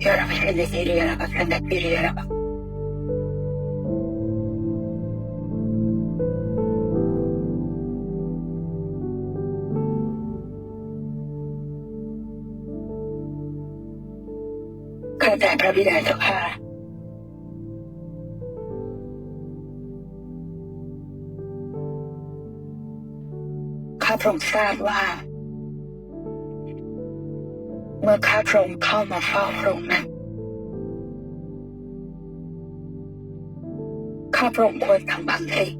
Yarabbim seni yarabba, sen de bir yarabba. ข้าแต่พระบิดาเจ้าค่ะข้าพระองค์ทราบว่า เมื่อข้าพระองค์เข้ามาเฝ้าพระองค์นั้นข้าพระองค์ควรทำบางสิ่ง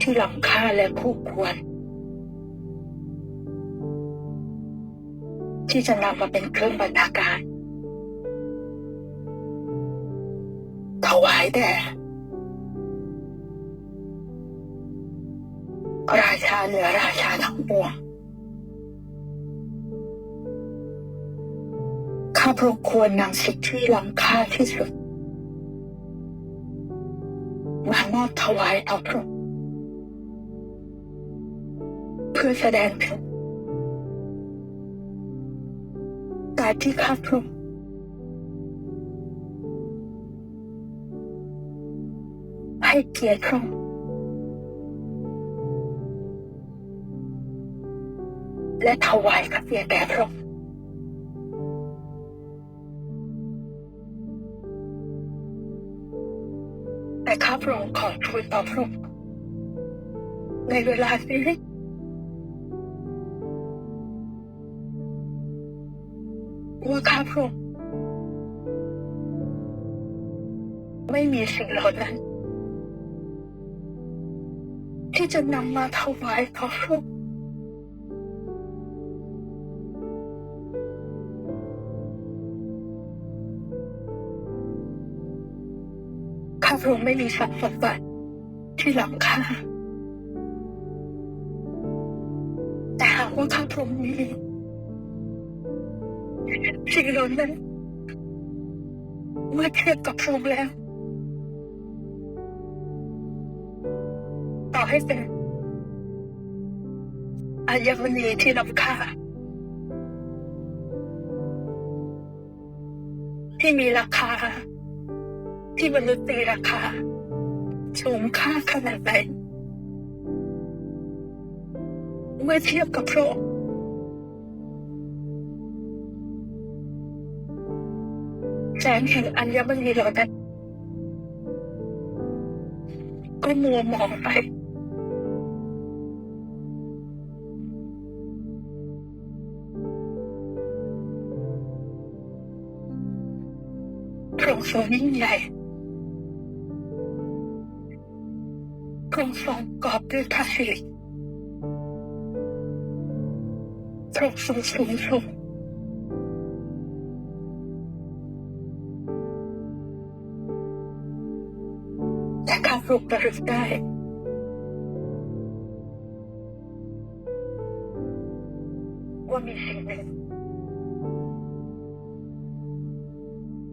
ที่ล้ำค่าและคู่ควร ที่จะนำมาเป็นเครื่องบรรณาการถวายแด่ เหนือราชาทั้งปวงข้าพระควรนำสิ่งที่ล้ำค่าที่สุดมามอบถวายต่อพระองค์เพื่อแสดงถึงการที่ข้าพระองค์ให้เกียรติพระองค์ และถวายกับเกียรติแด่พระองค์แต่ข้าพระองค์ขอทูลต่อพระองค์ในเวลานี้ว่าข้าพระองค์ไม่มีสิ่งเหล่านั้น ที่จะนำมาถวายต่อพระองค์ พระองค์ไม่มีทรัพย์สมบัติที่ล้ำค่าแต่หากว่าข้าพระองค์มีสิ่งเหล่านั้นเมื่อเทียบกับพระองค์แล้ว ต่อให้เป็นอัญมณีที่ล้ำค่าที่มีราคา ที่มนุษย์ตีราคาสูงค่าขนาดไหน เมื่อเทียบกับพระองค์แสงแห่งอัญมณีเหล่านั้นก็มัวมองไป พระองค์ทรงยิ่งใหญ่ พระองค์ทรงกอบด้วยพระสิริพรงค์ทรงสูงส่งแต่ข้าพระองค์ระลึกได้ว่ามีสิ่งหนึ่ง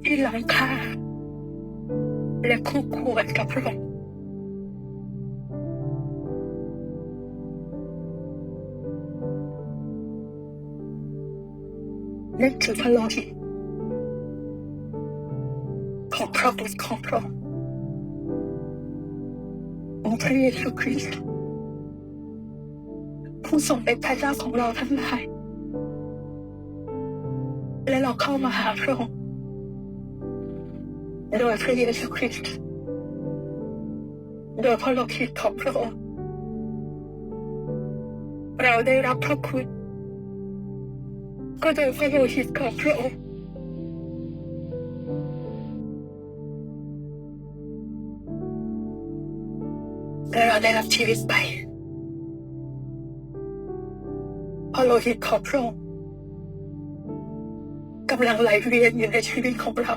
ที่ล้ำค่าและคู่ควรกับพระองค์ นั่นคือพระโลหิตของพระบุตรของพระองค์องค์พระเยซูคริสต์ผู้ทรงเป็นพระเจ้าของเราทั้งหลายและเราเข้ามาหาพระองค์โดยพระเยซูคริสต์โดยพระโลหิตของพระองค์เราได้รับพระคุณ ก็โดยพระโลหิตของพระองค์และเราได้รับชีวิตใหม่พระโลหิตของพระองค์กำลังไหลเวียนอยู่ในชีวิตของเรา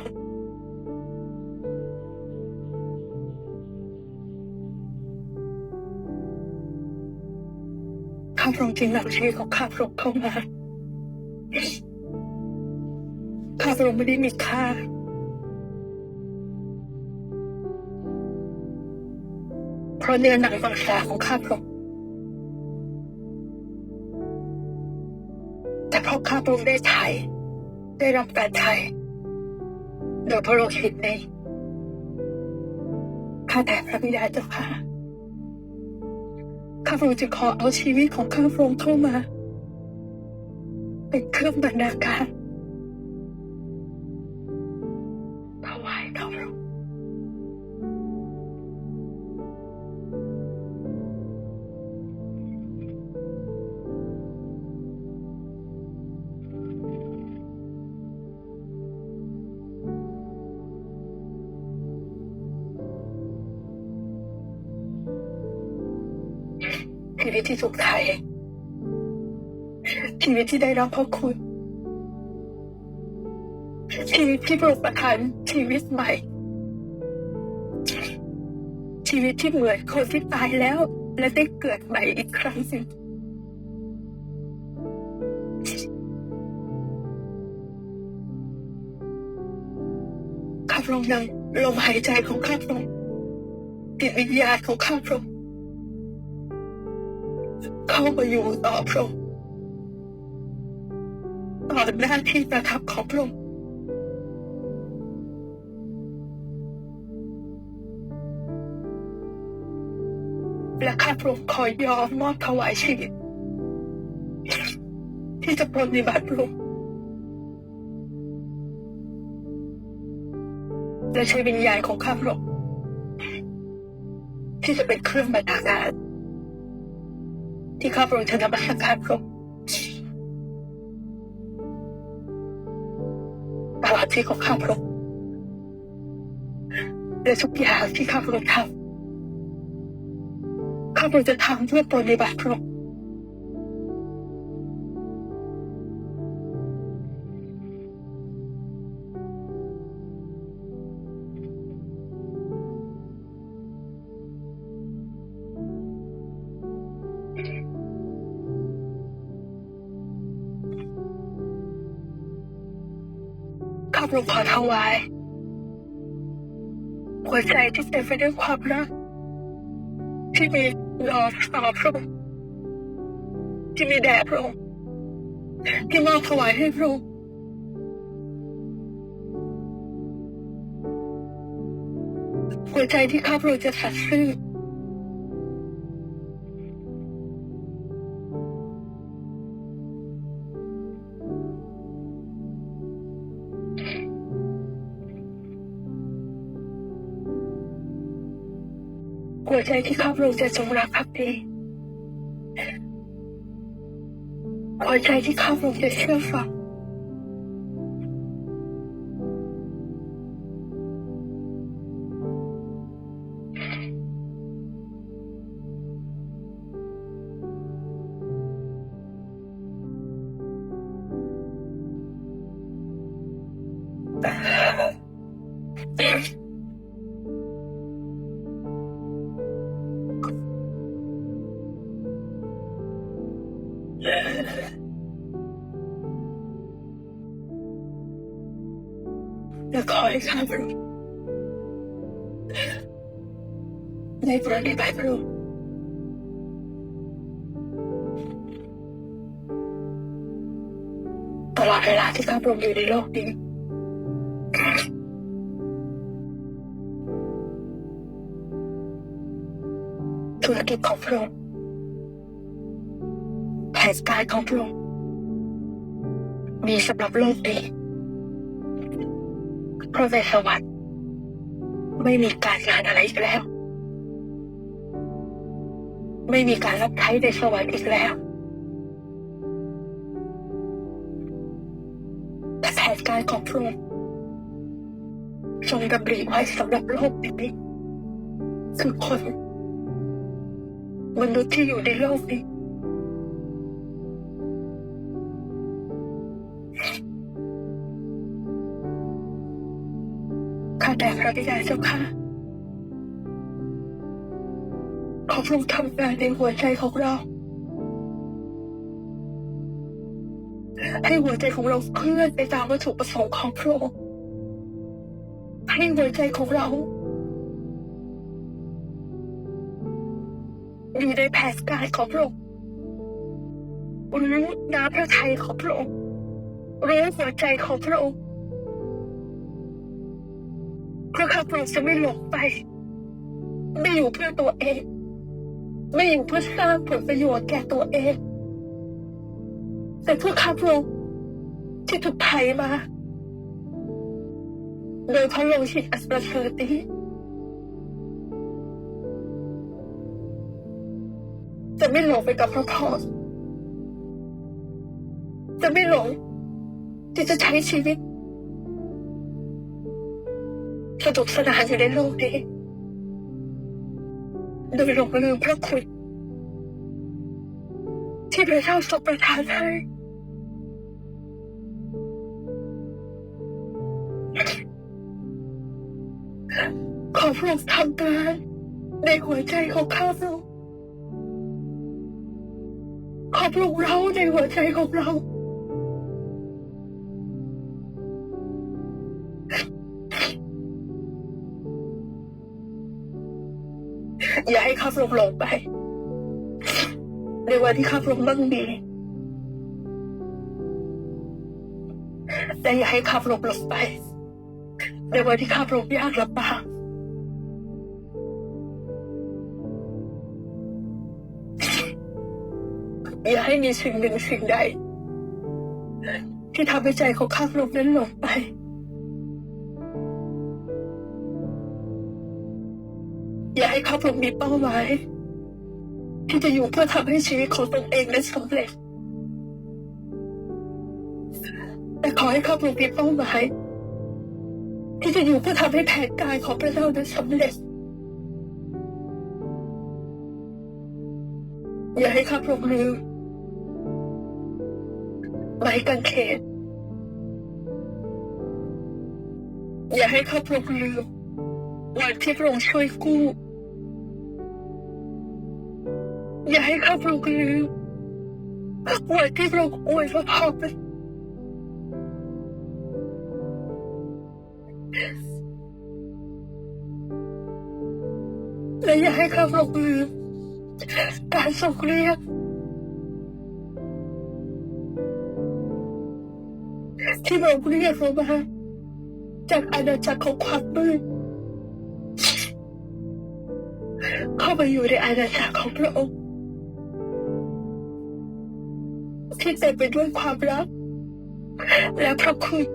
ข้าพระองค์จึงนำชีวิตของข้าพระองค์เข้ามาาพระองค์ไม่ได้มีค่า เพราะเนื้อหนังมังสาของข้าพระองค์เพราะข้าพระองค์ได้ไถ่ได้รับการไถ่โดยพระโลหิตนี้ข้าแต่พระบิดาเจ้าค่ะ ข้าพระองค์จะขอเอาชีวิตของข้าพระองค์เข้ามา เป็นเครื่องบรรณาการ ชีวิตที่ถูกไถ่ชีวิตที่ได้รับพระคุณ ชีวิตที่โปรดประทานชีวิตใหม่ ชีวิตที่เหมือนคนที่ตายแล้ว และได้เกิดใหม่อีกครั้งหนึ่งข้าพระองค์นำลมหายใจของข้าพระองค์จิตวิญญาณของข้าพระองค์ ข้ามาอยู่ต่อพระองค์ต่อหน้าที่ประทับของพระองค์และข้าพระองค์ขอยอมมอบถวายชีวิต ที่จะปฏิบัติพระองค์และใช้วิญญาณของข้าพระองค์ที่จะเป็นเครื่องบรรณาการ ที่ข้าพระองค์จะนำมาสักการพระองค์ตลอดที่ของข้าพระองค์และทุกอย่างที่ข้าพระองค์ทำข้าพระองค์จะทำเพื่อปฏิบัติพระองค์ข้าพระองค์ ขอถวาย หัวใจที่เต็มไปด้วยความรัก ที่มีรอต่อพระองค์ที่มีแด่พระองค์ที่มอบถวายให้พระองค์หัวใจที่ข้าพระองค์จะสัตย์ซื่อ หัวใจที่ข้าพระองค์จะจงรักภักดีหัวใจที่ข้าพระองค์จะเชื่อฟัง และพระองค์ได้ปฏิบัติพระองค์ตลอดเวลาที่ข้าพระองค์อยู่ในโลกนี้ธุรกิจของพระองค์แผนการของพระองค์มีสำหรับโลกนี้ เพราะในสวรรค์ไม่มีการงานอะไรอีกแล้ว ไม่มีการรับใช้ในสวรรค์อีกแล้วแต่แผนการของพระองค์ทรงดำริไว้สำหรับโลกนี้คือคน มนุษย์ที่อยู่ในโลกนี้ ระบิดาเจ้าค่ะขอพระองค์ทำงานในหัวใจของเรา ให้หัวใจของเราเคลื่อนไปตามวัตถุประสงค์ของพระองค์ให้หัวใจของเรา อยู่ในแผนการของพระองค์รู้น้ำพระทัยของพระองค์รู้หัวใจของพระองค์ เพราะข้าพระองค์จะไม่หลงไป ไม่อยู่เพื่อตัวเอง ไม่อยู่เพื่อสร้างผลประโยชน์แก่ตัวเอง แต่เพื่อข้าพระองค์ที่ถูกไถ่มาโดยพระโลหิตอันประเสริฐนี้จะไม่หลงไปกับพระพรจะไม่หลงที่จะใช้ชีวิต นุกสนานอยู่ในโลกนี้ โดยหลงลืมพระคุณ ที่พระเจ้าทรงประทานให้ขอพระองค์ทำการในหัวใจของข้าพระองค์ขอพระองค์เราในหัวใจของเรา อย่าให้ข้าพระองค์หลงไป ในวันที่ข้าพระองค์มั่งมีแต่อย่าให้ข้าพระองค์หลงไป ในวันที่ข้าพระองยากลำบากอย่าให้มีสิ่งหนึ่งสิ่งใด ที่ทำให้ใจของข้าพระองนั้นหลงไป อย่าให้ข้าพระองมีเป้าหมายที่จะอยู่เพื่อทำให้ชีวิตของตนเองนั้นสำเร็จ แต่ขอให้ข้าพระองมีเป้าหมายที่จะอยู่เพื่อทำให้แผนการของพระเจ้านั้นสำเร็จ อย่าให้ข้าพรงลืมไม้กางเขนอย่าให้ข้าพระองลืมวันที่พระองค์ช่วยกู้ อย่าให้ข้าพระองค์ลืมวันที่พระองค์อวยพระพรเป็นและอย่าให้ข้าพระองค์ลืมการส่งเรียกที่พระองค์เรียกเรามาจากอาณาจักรของความมืดเข้ามาอยู่ในอาณาจักรของพระองค์ ที่เต็มไปด้วยความรัก และพระคุณ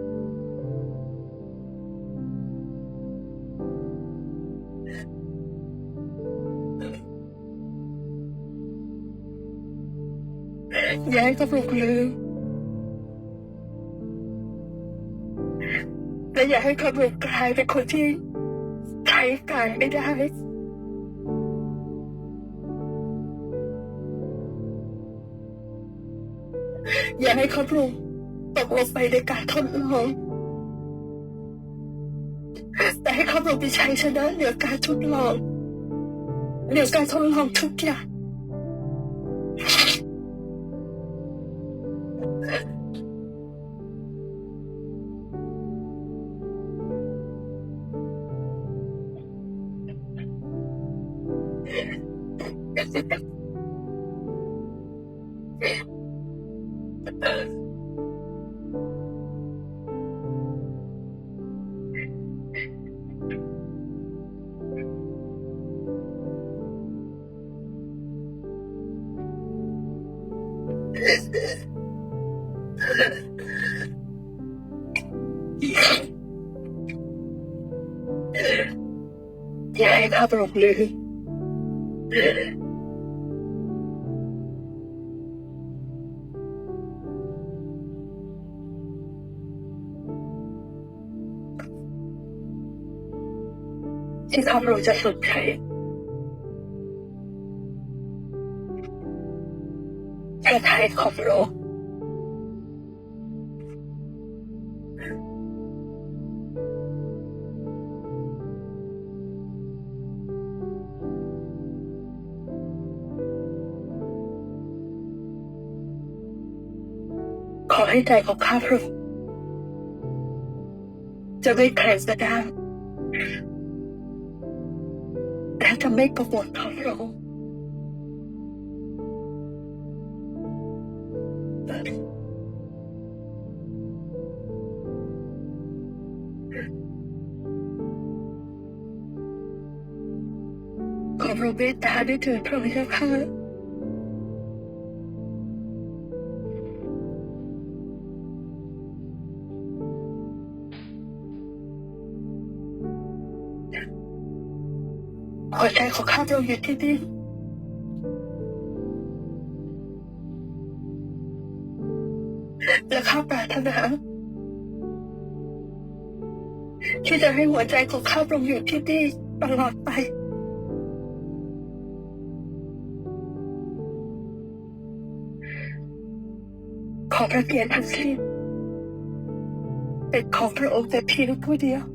อย่าให้ข้าพระองลืมและอย่าให้เขาพระองค์กลายเป็นคนที่ใช้การไม่ได้ อย่าให้เขาถูกตกลงไปในการทดลองแต่ให้เขาพระองค์มีชัยชนะเหนือการทดลองเหนือการทดลองทุกอย่างาให้ข้าพรองค์ลืมที่ข้าพระองค์จะสนใจพระทัยของพระ ให้ใจของข้าพระองค์จะไม่แข็งกระด้างและจะไม่กบฏของพระองค์ขอพระเมตตาได้เถิดพระเจ้าค่ะ ใจของข้าพระองค์อยู่ที่นี่และข้าปรารถนาที่จะให้หัวใจของข้าพระองค์อยู่ที่นี่ตลอดไปขอพระเกียรติทั้งสิ้นเป็นของพระองค์แต่เพียงผู้เดียว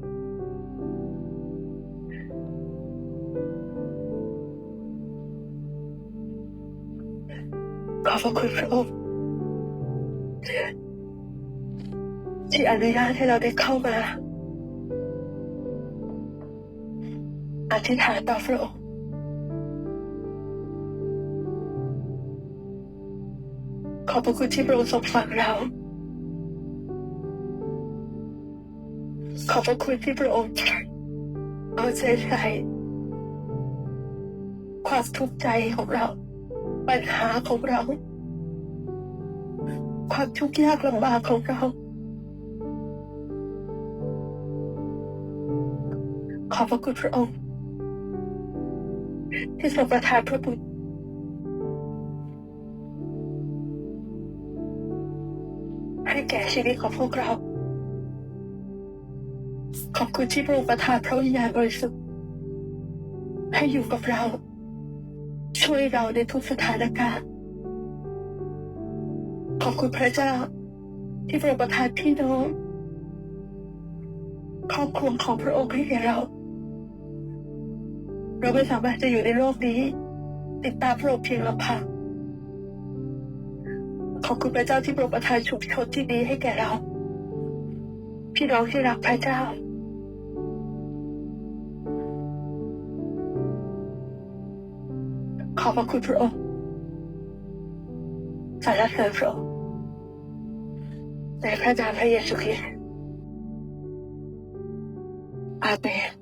ขอบพระคุณพระองค์ที่อนุญาตให้เราได้เข้ามาอธิษฐานต่อพระองค์ขอบพระคุณที่พระองค์ทรงฟังเรา ขอบพระคุณที่พระองค์เอาใจใส่ความทุกข์ใจของเรา ปัญหาของเรา ความทุกข์ยากลำบากของเรา ขอบพระคุณพระองค์ที่ทรงประทานพระบุตรให้แก่ชีวิตของพวกเรา ขอบคุณที่พระองค์ประทานพระวิญญาณบริสุทธิ์ให้อยู่กับเรา ช่วยเราในทุกสถานการณ์ ขอบคุณพระเจ้า ที่พระองค์ประทานพี่น้องครอบครัวของพระองค์ให้แก่เรา เราไม่สามารถจะอยู่ในโลกนี้ ติดตามพระองค์เพียงลำพังขอบคุณพระเจ้าที่โปรดประทานชุมชนที่ดีให้แก่เรา พี่น้องที่รักพระเจ้า อบพระคุณพระองค์สรรเสริญพระองค์ในพระนามพระเยซูคริสต์อาเมน